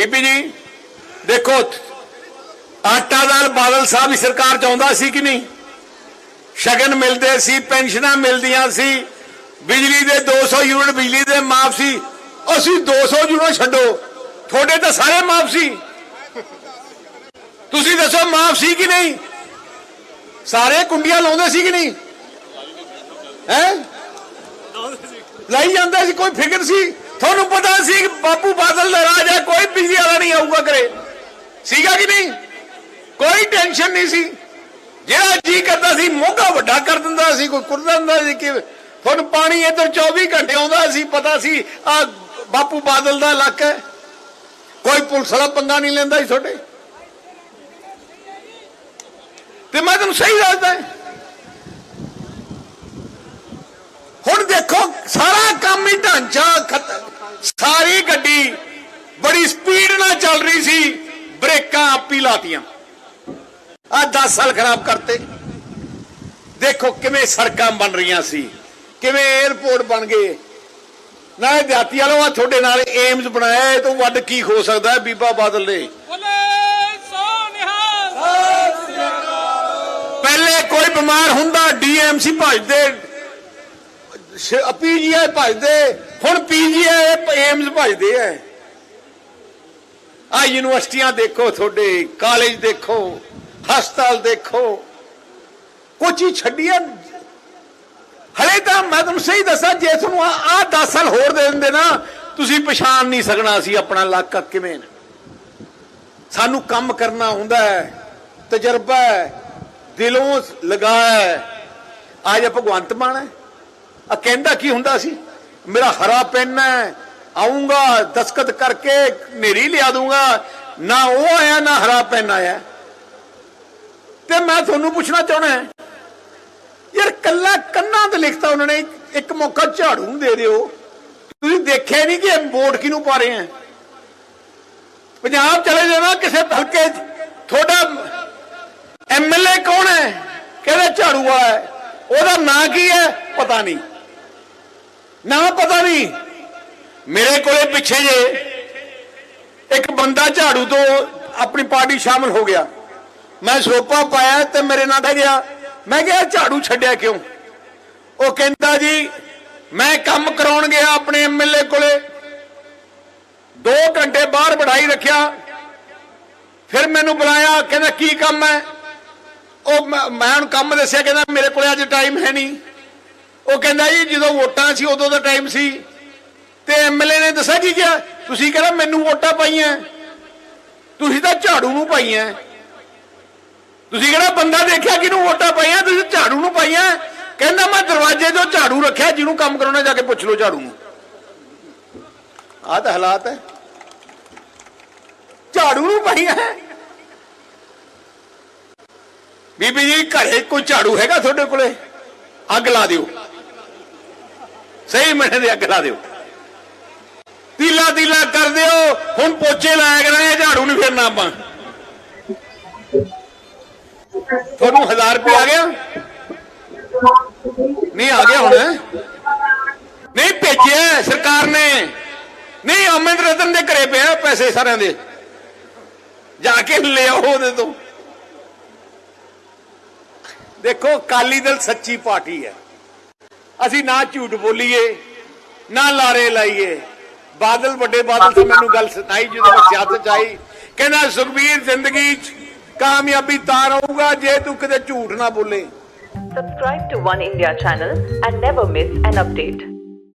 ਬੀਬੀ ਜੀ, ਦੇਖੋ, ਆਟਾ ਦਾਲ ਬਾਦਲ ਸਾਹਿਬ ਦੀ ਸਰਕਾਰ ਚਾਹੁੰਦਾ ਸੀ ਕਿ ਨਹੀਂ? ਸ਼ਗਨ ਮਿਲਦੇ ਸੀ, ਪੈਨਸ਼ਨਾਂ ਮਿਲਦੀਆਂ ਸੀ, ਬਿਜਲੀ ਦੇ 200 ਯੂਨਿਟ ਬਿਜਲੀ ਦੇ ਮਾਫ ਸੀ। ਅਸੀਂ 200 ਯੂਨਿਟ ਛੱਡੋ। ਤੁਹਾਡੇ ਤਾਂ ਸਾਰੇ ਮਾਫ ਸੀ। ਤੁਸੀਂ ਦੱਸੋ, ਮਾਫ ਸੀ ਕਿ ਨਹੀਂ? ਸਾਰੇ ਕੁੰਡੀਆਂ ਲਾਉਂਦੇ ਸੀ ਕਿ ਨਹੀਂ? ਹੈ? ਲਾਈ ਜਾਂਦਾ ਸੀ, ਕੋਈ ਫਿਕਰ ਸੀ? ਤੁਹਾਨੂੰ ਪਤਾ ਸੀ ਬਾਪੂ ਬਾਦਲ ਦਾ ਰਾਜ ਹੈ, ਕੋਈ ਬਿਜਲੀ ਵਾਲਾ ਨਹੀਂ ਆਊਗਾ ਕਰੇ ਸੀਗਾ ਕਿ ਨਹੀਂ? ਕੋਈ ਟੈਨਸ਼ਨ ਨਹੀਂ ਸੀ। ਜਿਹੜਾ ਜੀ ਕਰਦਾ ਸੀ, ਮੋਗਾ ਵੱਡਾ ਕਰ ਦਿੰਦਾ ਸੀ, ਕੋਈ ਕੁਰ ਦਿੰਦਾ ਸੀ, ਕਿ ਤੁਹਾਨੂੰ ਪਾਣੀ ਇੱਧਰ 24 ਘੰਟੇ ਆਉਂਦਾ ਸੀ, ਪਤਾ ਸੀ, ਆ ਬਾਪੂ ਬਾਦਲ ਦਾ ਇਲਾਕਾ ਹੈ। ਕੋਈ ਪੁਲਿਸ ਵਾਲਾ ਪੰਗਾ ਨਹੀਂ ਲੈਂਦਾ ਸੀ ਤੁਹਾਡੇ। ਤੇ ਮੈਂ ਤੁਹਾਨੂੰ ਸਹੀ ਦੱਸਦਾ ਹੁਣ ਦੇਖੋ, ਸਾਰਾ ਕੰਮ ਹੀ ਢਾਂਚਾ ਖਤਮ। ਸਾਰੀ ਗੱਡੀ ਬੜੀ ਸਪੀਡ ਨਾਲ ਚੱਲ ਰਹੀ ਸੀ ਬ੍ਰੇਕਾਂ ਆਪੀ ਲਾਤੀਆਂ। ਆ 10 ਸਾਲ ਖਰਾਬ ਕਰਤੇ। ਦੇਖੋ ਕਿਵੇਂ ਸੜਕਾਂ ਬਣ ਰਹੀਆਂ ਸੀ ਕਿਵੇਂ 에어ਪੋਰਟ ਬਣ ਗਏ। ਨਾ ਇਹ ਦਿਹਾਤੀ ਵਾਲੋ ਆ ਤੁਹਾਡੇ ਨਾਲ ਏਮਸ ਬਣਾਇਆ ਇਹ ਤੋਂ ਵੱਡ ਕੀ ਹੋ ਸਕਦਾ ਬੀਬਾ ਬਾਦਲ ਨੇ ਪਹਿਲੇ ਕੋਈ ਬਿਮਾਰ ਹੁੰਦਾ ਡੀਐਮਸੀ ਭਜਦੇ। ਪੀਜੀਆਈ ਭਜਦੇ। ਹੁਣ ਪੀਜੀਆਈ ਏਮਸ ਭਜਦੇ ਐ। ਆ ਯੂਨੀਵਰਸਿਟੀਆਂ ਦੇਖੋ ਤੁਹਾਡੇ, ਕਾਲਜ ਦੇਖੋ, ਹਸਪਤਾਲ ਦੇਖੋ। ਕੁਛ ਹੀ ਛੱਡੀਆਂ। ਹਲੇ ਤਾਂ ਮੈਂ ਤੁਹਾਨੂੰ ਸਹੀ ਦੱਸਾਂ, ਜੇ ਤੁਹਾਨੂੰ ਆ 10 ਸਾਲ ਹੋਰ ਦੇ ਦਿੰਦੇ ਨਾ, ਤੁਸੀਂ ਪਛਾਣ ਨਹੀਂ ਸਕਣਾ ਸੀ ਆਪਣਾ ਇਲਾਕਾ ਕਿਵੇਂ ਸਾਨੂੰ ਕੰਮ ਕਰਨਾ ਹੁੰਦਾ ਹੈ ਤਜਰਬਾ ਹੈ ਦਿਲੋਂ ਲਗਾਇਆ ਅੱਜ ਭਗਵੰਤ ਮਾਨ ਹੈ ਆ ਕਹਿੰਦਾ ਕੀ ਹੁੰਦਾ ਸੀ? ਮੇਰਾ ਹਰਾ ਪੈਨ ਹੈ ਆਉਂਗਾ ਦਸਕਤ ਕਰਕੇ ਨੇਰੀ ਲਿਆ ਦੂੰਗਾ ਨਾ ਉਹ ਆਇਆ, ਨਾ ਹਰਾ ਪੈਨ ਆਇਆ। ਤੇ ਮੈਂ ਤੁਹਾਨੂੰ ਪੁੱਛਣਾ ਚਾਹਣਾ ਯਾਰ ਕੱਲਾ ਕੰਨਾਂ ਤੇ ਲਿਖਤਾ ਉਹਨਾਂ ਨੇ, ਇੱਕ ਮੌਕਾ ਝਾੜੂ ਨੂੰ ਦੇ ਦਿਓ। ਤੁਸੀਂ ਦੇਖਿਆ ਨਹੀਂ ਕਿ ਵੋਟ ਕਿਹਨੂੰ ਪਾ ਰਹੇ ਆ? ਪੰਜਾਬ ਚਲੇ ਜਾਣਾ, ਕਿਸੇ ਹਲਕੇ 'ਚ ਤੁਹਾਡਾ ਐਮਐਲਏ ਕੌਣ ਹੈ? ਕਿਹੜਾ ਝਾੜੂ ਵਾਲਾ ਹੈ? ਉਹਦਾ ਨਾਂ ਕੀ ਹੈ? ਪਤਾ ਨਹੀਂ। ਨਾਂ ਪਤਾ ਨਹੀਂ। ਮੇਰੇ ਕੋਲੇ ਪਿੱਛੇ ਜੇ ਇੱਕ ਬੰਦਾ ਝਾੜੂ ਤੋਂ ਆਪਣੀ ਪਾਰਟੀ ਸ਼ਾਮਲ ਹੋ ਗਿਆ। ਮੈਂ ਸਰੋਪਾ ਪਾਇਆ ਤੇ ਮੇਰੇ ਨਾਲ ਕਹਿ ਗਿਆ। ਮੈਂ ਕਿਹਾ ਝਾੜੂ ਛੱਡਿਆ ਕਿਉਂ? ਉਹ ਕਹਿੰਦਾ ਜੀ, ਮੈਂ ਕੰਮ ਕਰਾਉਣ ਗਿਆ ਆਪਣੇ ਐਮਐਲਏ ਕੋਲੇ। 2 ਘੰਟੇ ਬਾਹਰ ਬੜਾਈ ਰੱਖਿਆ। ਫਿਰ ਮੈਨੂੰ ਬੁਲਾਇਆ, ਕਹਿੰਦਾ, ਕੀ ਕੰਮ ਹੈ? ਉਹ ਮੈਂ ਮੈਂ ਉਹਨੂੰ ਕੰਮ ਦੱਸਿਆ, ਕਹਿੰਦਾ, ਮੇਰੇ ਕੋਲੇ ਅੱਜ ਟਾਈਮ ਹੈ ਨਹੀਂ। ਉਹ ਕਹਿੰਦਾ ਜੀ, ਜਦੋਂ ਵੋਟਾਂ ਸੀ, ਉਦੋਂ ਦਾ ਟਾਈਮ ਸੀ। ਤੇ ਐਮਐਲਏ ਨੇ ਦੱਸਿਆ ਕੀ ਕਿਹਾ? ਤੁਸੀਂ ਕਹਿੰਦਾ ਮੈਨੂੰ ਵੋਟਾਂ ਪਾਈਆਂ? ਤੁਸੀਂ ਤਾਂ ਝਾੜੂ ਨੂੰ ਪਾਈਆਂ। ਤੁਸੀਂ ਕਿਹੜਾ ਬੰਦਾ ਦੇਖਿਆ ਕਿਹਨੂੰ ਵੋਟਾਂ ਪਾਈਆਂ? ਤੁਸੀਂ ਝਾੜੂ ਨੂੰ ਪਾਈਆਂ। ਕਹਿੰਦਾ, ਮੈਂ ਦਰਵਾਜ਼ੇ ਤੋਂ ਝਾੜੂ ਰੱਖਿਆ, ਜਿਹਨੂੰ ਕੰਮ ਕਰਾਉਣਾ ਜਾ ਕੇ ਪੁੱਛ ਲਓ ਝਾੜੂ ਨੂੰ। ਆਹ ਤਾਂ ਹਾਲਾਤ ਹੈ। ਝਾੜੂ ਨੂੰ ਪਾਈਆਂ ਬੀਬੀ ਜੀ, ਘਰੇ ਕੋਈ ਝਾੜੂ ਹੈਗਾ ਤੁਹਾਡੇ ਕੋਲੇ? ਅੱਗ ਲਾ ਦਿਓ। ਸਹੀ ਮਹੀਨੇ ਦੇ ਅੱਗ ਲਾ ਦਿਓ। ਤੀਲਾ ਤੀਲਾ ਕਰ ਦਿਓ। ਹੁਣ ਪੋਚੇ ਲਾਇਆ ਕਰਾਂਗੇ ਝਾੜੂ ਨਹੀਂ ਫੇਰਨਾ ਆਪਾਂ। ਤੁਹਾਨੂੰ 1000 ਰੁਪਏ ਆ ਗਿਆ? ਨਹੀਂ, ਆ ਗਿਆ ਹੁਣ। ਨਹੀਂ, ਭੇਜਿਆ ਸਰਕਾਰ ਨੇ। ਨਹੀਂ, ਅਮਰਿੰਦਰ ਰਤਨ ਦੇ ਘਰੇ ਪਿਆ ਪੈਸੇ ਸਾਰਿਆਂ ਦੇ। ਜਾ ਕੇ ਲੈ ਆਓ ਉਹਦੇ ਤੋਂ। ਦੇਖੋ ਕਾਲੀ ਦਲ ਸੱਚੀ ਪਾਰਟੀ ਹੈ। ਅਸੀਂ ਨਾ ਝੂਠ ਬੋਲੀਏ, ਨਾ ਲਾਰੇ ਲਾਈਏ। ਬਾਦਲ, ਵੱਡੇ ਬਾਦਲ ਤੋਂ ਮੈਨੂੰ ਗੱਲ ਸੁਣਾਈ ਜਦੋਂ ਮੈਂ ਸਿਆਸਤ ਆਈ। ਕਹਿੰਦਾ, ਸੁਖਬੀਰ, ਜ਼ਿੰਦਗੀ 'ਚ ਕਾਮਯਾਬੀ ਤਾਂ ਰਹੂਗਾ ਜੇ ਤੂੰ ਕਿਤੇ ਝੂਠ ਨਾ ਬੋਲੇ। Subscribe to One India channel and never miss an update.